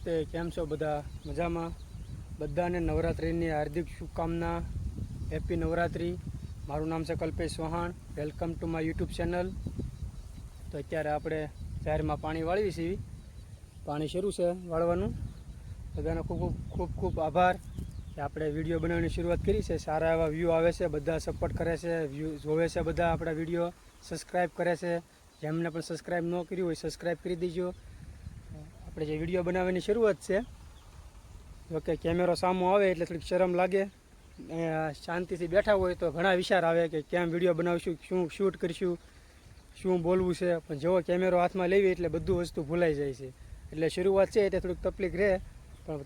નમસ્તે, કેમ છો બધા? મજામાં? બધાને નવરાત્રિની હાર્દિક શુભકામના. હેપી નવરાત્રિ. મારું નામ છે Kalpesh Chauhan welcome to my YouTube channel તો અત્યારે આપણે જાહેરમાં પાણી વાળવી છીએ. પાણી શરૂ છે વાળવાનું. બધાનો ખૂબ ખૂબ ખૂબ ખૂબ આભાર કે આપણે વીડિયો બનાવવાની શરૂઆત કરી છે. સારા એવા વ્યૂ આવે છે, બધા સપોર્ટ કરે છે વ્યૂ જોવે છે બધા આપણા વીડિયો સબસ્ક્રાઈબ કરે છે. જેમને પણ સબસ્ક્રાઈબ ન કર્યું હોય સબસ્ક્રાઈબ કરી દેજો. આપણે જે વીડિયો બનાવવાની શરૂઆત છે જોકે કેમેરો સામો આવે એટલે થોડીક શરમ લાગે. શાંતિથી બેઠા હોય તો ઘણા વિચાર આવે કે કેમ વીડિયો બનાવશું, શું શૂટ કરીશું, શું બોલવું છે. પણ જેવો કેમેરો હાથમાં લેવી એટલે બધું વસ્તુ ભૂલાઈ જાય છે. એટલે શરૂઆત છે એટલે થોડીક તકલીફ રહે. પણ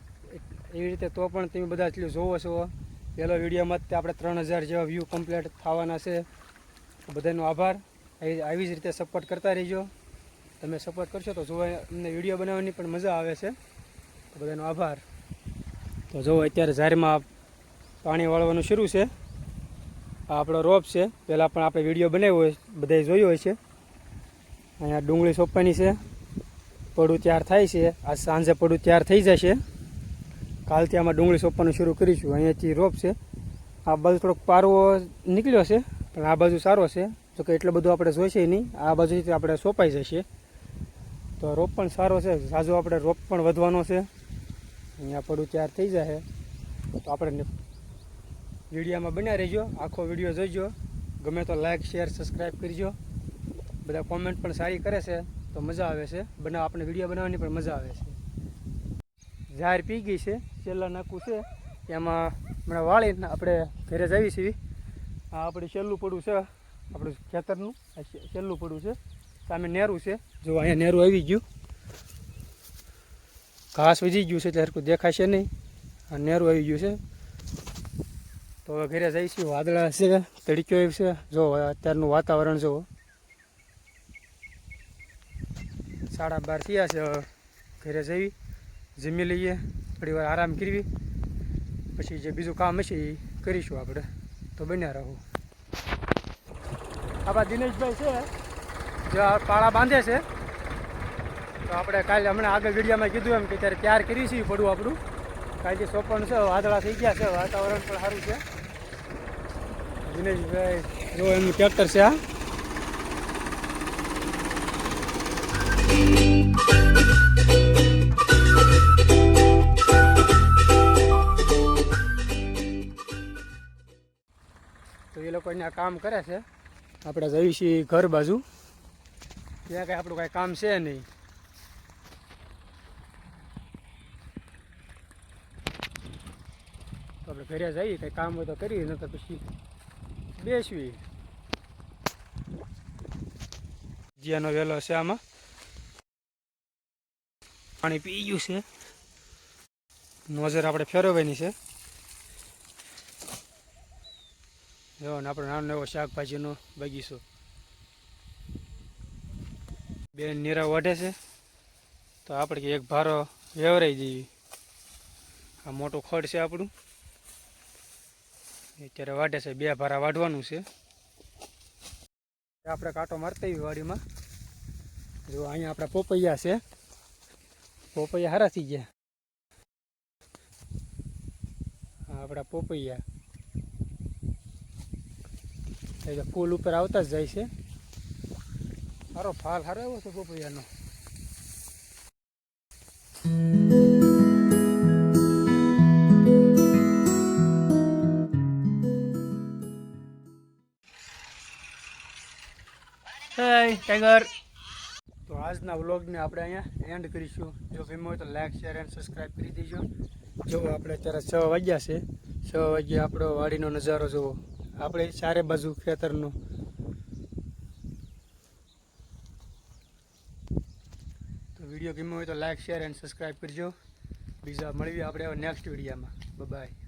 એવી રીતે તો પણ તમે બધા એટલું જોવો છો. પહેલો વિડીયોમાં જ આપણે ત્રણ હજાર જેવા વ્યૂ કમ્પ્લીટ થવાના છે. બધાનો આભાર. આવી જ રીતે સપોર્ટ કરતા રહીજો. તમે સપોર્ટ કરશો તો જોવા અમને વીડિયો બનાવવાની પણ મજા આવે છે. તો બધાનો આભાર. તો જો અત્યારે ઝારમાં પાણી વાળવાનું શરૂ છે. આ આપણો રોપ છે. પહેલાં પણ આપણે વીડિયો બનાવ્યો હોય, બધાએ જોયો હોય છે અહીંયા ડુંગળી સોંપવાની છે. પડું તૈયાર થાય છે. આજ સાંજે પડું તૈયાર થઈ જશે. કાલથી આમાં ડુંગળી સોંપવાનું શરૂ કરીશું. અહીંયાથી રોપ છે. આ બાજુ થોડોક પારવો નીકળ્યો છે, પણ આ બાજુ સારો છે. જોકે એટલો બધું આપણે જોઈશે નહીં. આ બાજુથી આપણે સોંપાઈ જશે. તો રોપ પણ સારો છે. સાજો આપણે રોપ પણ વધવાનો છે. અહીંયા પડું તૈયાર થઈ જશે તો આપણે વિડીયામાં બન્યા રહેજો. આખો વીડિયો જોઈજો. ગમે તો લાઇક શેર સબસ્ક્રાઈબ કરજો. બધા કોમેન્ટ પણ સારી કરે છે. તો મજા આવે છે. બનાવ, આપણે વીડિયો બનાવવાની પણ મજા આવે છે. ઝાર પી ગઈ છે. છેલ્લા નાકું છે. એમાં હમણાં વાળીને આપણે ઘરે જ આવી છીએ. આ આપણે છેલ્લું પડું છે. આપણું ખેતરનું. છેલ્લું પડું છે. સામે નેરું છે. જો અહીંયા નેરું આવી ગયું. ઘાસ વધી ગયું છે એટલે હરકું દેખાશે નહીં. આ નેરું આવી ગયું છે. તો હવે ઘરે જઈશું. વાદળા છે તડક્યો એવી છે. જો અત્યારનું વાતાવરણ જુઓ. સાડા બાર થયા છે. ઘરે જઈ, જમી લઈએ. થોડી વાર આરામ કરવી. પછી જે બીજું કામ હશે એ કરીશું આપણે. તો બન્યા રહો. આપણા દિનેશભાઈ છે પાળા બાંધે છે. તો આપણે કાલે હમણાં આગળ વિડીયોમાં કીધું એમ કે ત્યારે તૈયાર કરી છે પડવું આપણું. કાલથી સોપણ છે, વાદળા થઈ ગયા છે, વાતાવરણ પણ સારું છે. દિનેશભાઈ જો એમનું ટ્રેક્ટર છે આ તો એ લોકો અહીંયા કામ કરે છે. આપણે જઈએ છીએ ઘર બાજુ. ત્યાં કંઈ આપણું કાંઈ કામ છે નહીં. તો આપણે ઘરે જઈએ, કંઈ કામ હોય તો કરીએ, નકર પછી બેસવી. જીયાનો વેલો છે આમાં. પાણી પી ગયું છે. નોઝર આપણે ફેરવવાની છે. જો ને આપણો નાનો એવો શાકભાજીનો બગીચો. બેન નીરા વાઢે છે. તો આપણે કે એક ભારો વેવરાઈ જઈએ. આ મોટું ખડ છે આપણું. અત્યારે વાઢે છે. બે ભારા વાઢવાનું છે. આપણે કાંટો મારતા આવી વાડીમાં. જો અહીંયા આપણા પોપૈયા છે. પોપૈયા હારા થઈ ગયા. આપણા પોપૈયા. એટલે ફૂલ ઉપર આવતા જ જાય છે. સારો ફાલ સારો એવો છે પોપૈયાનો ટાઈગર તો આજના વ્લોગને આપણે અહીંયા એન્ડ કરીશું. જો ગમ્યું હોય તો લાઈક શેર એન્ડ સબસ્ક્રાઈબ કરી દેજો. જો આપણે અત્યારે છ વાગ્યા છે છ વાગ્યે આપણો વાડીનો નજારો જુઓ. આપણે ચારે બાજુ ખેતરનો વીડિયો ગમ્યો હોય તો લાઈક શેર એન્ડ સબસ્ક્રાઈબ કરજો. બીજા મળીએ આપણે નેક્સ્ટ વિડીયામાં. બાય